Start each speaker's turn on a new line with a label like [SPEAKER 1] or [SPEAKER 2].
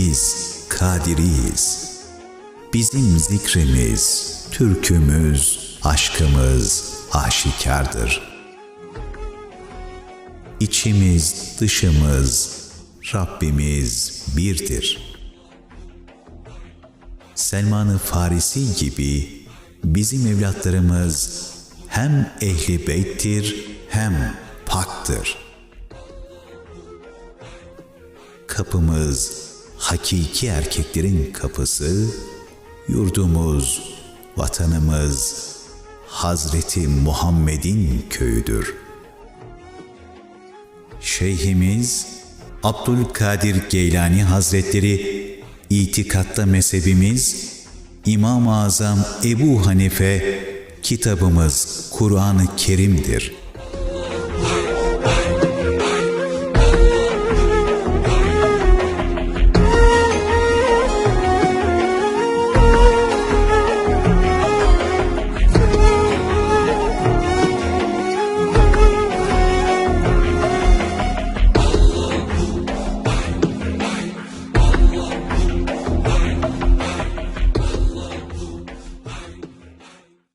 [SPEAKER 1] Abdülkadiriyiz. Bizim zikrimiz, türkümüz, aşkımız aşikardır. İçimiz, dışımız, Rabbimiz birdir. Selman-ı Farisi gibi bizim evlatlarımız hem ehli beyttir hem paktır. Kapımız hakiki erkeklerin kapısı, yurdumuz, vatanımız Hazreti Muhammed'in köyüdür. Şeyhimiz Abdülkadir Geylani Hazretleri itikatta mezhebimiz İmam-ı Azam Ebu Hanife kitabımız Kur'an-ı Kerim'dir.